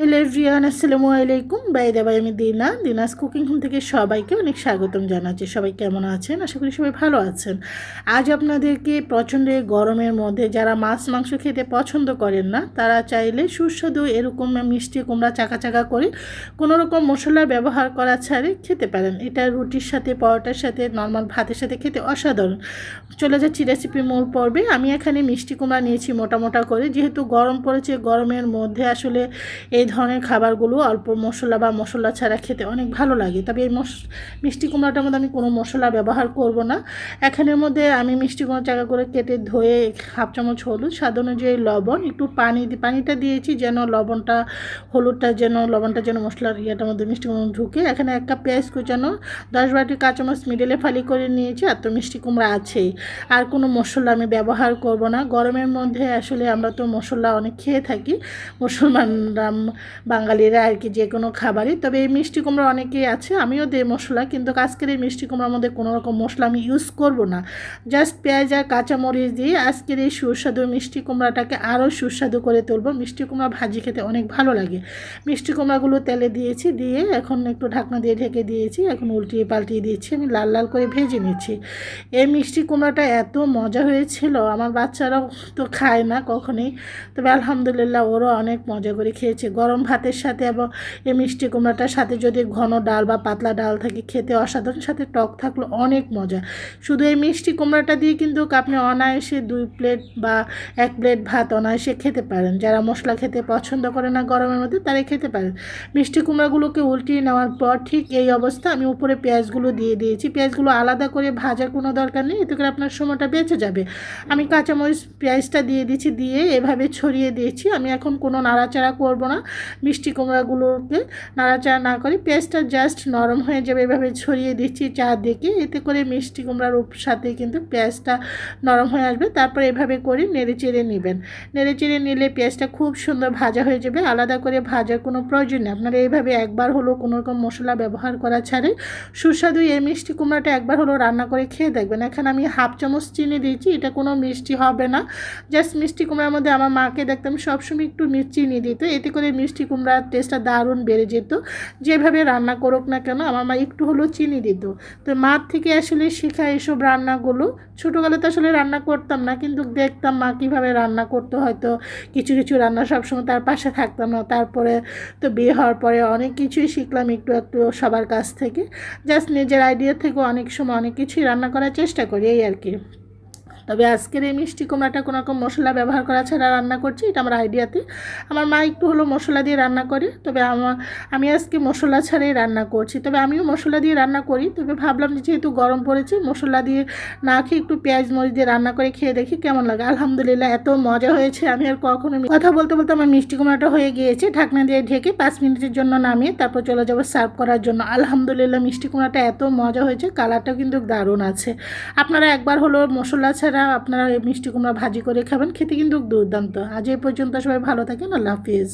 Hello everyone আসসালামু আলাইকুম। By আমি দিনা। দিনাস কুকিং হোম থেকে সবাইকে অনেক স্বাগতম জানাচ্ছি। সবাই কেমন আছেন? আশা করি সবাই ভালো আছেন। আজ আপনাদেরকে প্রচণ্ড গরমের মধ্যে যারা মাছ, মাংস খেতে পছন্দ করেন না, তারা চাইলে সুস্বাদু এরকম মিষ্টি কুমড়া চাকা চাকা করে কোনো রকম মশলা ব্যবহার করা ছাড়ে খেতে পারেন। এটা রুটির সাথে, পরোটার সাথে নর্মাল ভাতের সাথে খেতে অসাধারণ। চলে যাচ্ছি রেসিপি মূল পর্বে। আমি এখানে মিষ্টি কুমড়া নিয়েছি মোটা মোটা করে। যেহেতু গরম পড়েছে, গরমের মধ্যে আসলে এই ধরনের খাবারগুলো অল্প মশলা বা মশলা ছাড়া খেতে অনেক ভালো লাগে। তবে এই মিষ্টি কুমড়াটার মধ্যে আমি কোনো মশলা ব্যবহার করব না। এখানের মধ্যে আমি মিষ্টি কুমড়া চাকা করে কেটে ধুয়ে হাফ চামচ হলুদ, স্বাদ অনুযায়ী লবণ, একটু পানি পানিটা দিয়েছি যেন লবণটা, হলুদটা যেন, লবণটা যেন মশলার ইয়েটার মধ্যে মিষ্টি কুমড়ো ঢুকে। এখানে এক কাপ পেঁয়াজ কুচানো, দশ বাটি কাঁচামচ মিডলে ফালি করে নিয়েছি, আর তো মিষ্টি কুমড়া আছেই। আর কোনো মশলা আমি ব্যবহার করব না। গরমের মধ্যে আসলে আমরা তো মশলা অনেক খেয়ে থাকি। মুসলমানরা বাঙালিরা আর কি যে কোনো খাবারই। তবে এই মিষ্টি কুমড়া অনেকেই আছে, আমিও দে মশলা, কিন্তু আজকের এই মিষ্টি কুমড়ার মধ্যে কোনো রকম মশলা আমি ইউজ করব না। জাস্ট পেঁয়াজ আর কাঁচামরিচ দিয়ে আজকের এই সুস্বাদু মিষ্টি কুমড়াটাকে আরও সুস্বাদু করে তুলবো। মিষ্টি কুমড়া ভাজি খেতে অনেক ভালো লাগে। মিষ্টি কুমড়াগুলো তেলে দিয়েছি, দিয়ে এখন একটু ঢাকনা দিয়ে ঢেকে দিয়েছি, এখন উল্টিয়ে পাল্টিয়ে দিয়েছি আমি লাল লাল করে ভেজে নিচ্ছি। এই মিষ্টি কুমড়াটা এত মজা হয়েছিল, আমার বাচ্চারাও তো খায় না কখনোই। তবে আলহামদুলিল্লাহ ওরও অনেক মজা করে খেয়েছে। গরম ভাতের সাথে এবং এই মিষ্টি কুমড়াটার সাথে যদি ঘন ডাল বা পাতলা ডাল থাকে, খেতে অসাধারণ, সাথে টক থাকল অনেক মজা। শুধু এই মিষ্টি কুমড়াটা দিয়ে কিন্তু আপনি অনায়াসে দুই প্লেট বা এক প্লেট ভাত অনায়াসে খেতে পারেন। যারা মশলা খেতে পছন্দ করে না গরমের মধ্যে, তারাই খেতে পারেন। মিষ্টি কুমড়াগুলোকে উল্টিয়ে নেওয়ার পর ঠিক এই অবস্থা, আমি উপরে পেঁয়াজগুলো দিয়ে দিয়েছি। পেঁয়াজগুলো আলাদা করে ভাজার কোনো দরকার নেই, এতে করে আপনার সময়টা বেঁচে যাবে। আমি কাঁচামরিচ পেঁয়াজটা দিয়ে দিয়েছি, দিয়ে এভাবে ছড়িয়ে দিয়েছি। আমি এখন কোনো নাড়াচাড়া করব না। মিষ্টি কুমড়াগুলোকে নাড়াচাড়া না করে পেঁয়াজটা জাস্ট নরম হয়ে যাবে। এভাবে ছড়িয়ে দিচ্ছি চারদিকে এতে করে মিষ্টি কুমড়ার সাথে কিন্তু পেঁয়াজটা নরম হয়ে আসবে। তারপর এভাবে করে নেড়ে চেড়ে নেবেন। নেড়ে চেড়ে নিলে পেঁয়াজটা খুব সুন্দর ভাজা হয়ে যাবে। আলাদা করে ভাজার কোনো প্রয়োজন নেই। আপনারা এইভাবে একবার হলো কোনো রকম মশলা ব্যবহার করা ছাড়ে সুস্বাদু এই মিষ্টি কুমড়াটা একবার হলো রান্না করে খেয়ে দেখবেন। এখানে আমি হাফ চামচ চিনি দিয়েছি। এটা কোনো মিষ্টি হবে না। জাস্ট মিষ্টি কুমড়ার মধ্যে আমার মাকে দেখতাম সবসময় একটু চিনি দিত। এতে করে মিষ্টি কুমড়ার টেস্টটা দারুণ বেড়ে যেত। যেভাবে রান্না করুক না কেন, আমার মা একটু হলেও চিনি দিত। তো মার থেকে আসলে শেখা এসব রান্নাগুলো ছোটোবেলাতে আসলে রান্না করতাম না, কিন্তু দেখতাম মা কীভাবে রান্না করতো, হয়তো কিছু কিছু রান্না সবসময় তার পাশে থাকতাম না। তারপরে তো বিয়ে হওয়ার পরে অনেক কিছুই শিখলাম একটু একটু সবার কাছ থেকে। জাস্ট নিজের আইডিয়া থেকেও অনেক সময় অনেক কিছুই রান্না করার চেষ্টা করি, এই আর কি। তবে আজকের এই মিষ্টি কুমড়াটা কোনো রকম মশলা ব্যবহার করা ছাড়া রান্না করছি, এটা আমার আইডিয়াতে। আমার মা একটু হলো মশলা দিয়ে রান্না করে, তবে আমার আমি আজকে মশলা ছাড়াই রান্না করছি। তবে আমিও মশলা দিয়ে রান্না করি, তবে ভাবলাম যে যেহেতু গরম পড়েছে, মশলা দিয়ে না খেয়ে একটু পেঁয়াজ মরিচ দিয়ে রান্না করে খেয়ে দেখি কেমন লাগে। আলহামদুলিল্লাহ, এত মজা হয়েছে, আমি আর কখনো কথা বলতে বলতে আমার মিষ্টি কুমড়াটা হয়ে গিয়েছে, ঢাকনা দিয়ে ঢেকে পাঁচ মিনিটের জন্য নামিয়ে তারপর চলে যাব সার্ভ করার জন্য। আলহামদুলিল্লাহ, মিষ্টি কুমড়াটা এত মজা হয়েছে, কালারটাও কিন্তু দারুণ আছে। আপনারা একবার হলো মশলা ছাড়া ছাড়া আপনারা মিষ্টি কুমড়া ভাজি করে খাবেন, খেতে কিন্তু দুর্দান্ত। আজ এই পর্যন্ত সবাই ভালো থাকেন, আল্লাহ হাফিজ।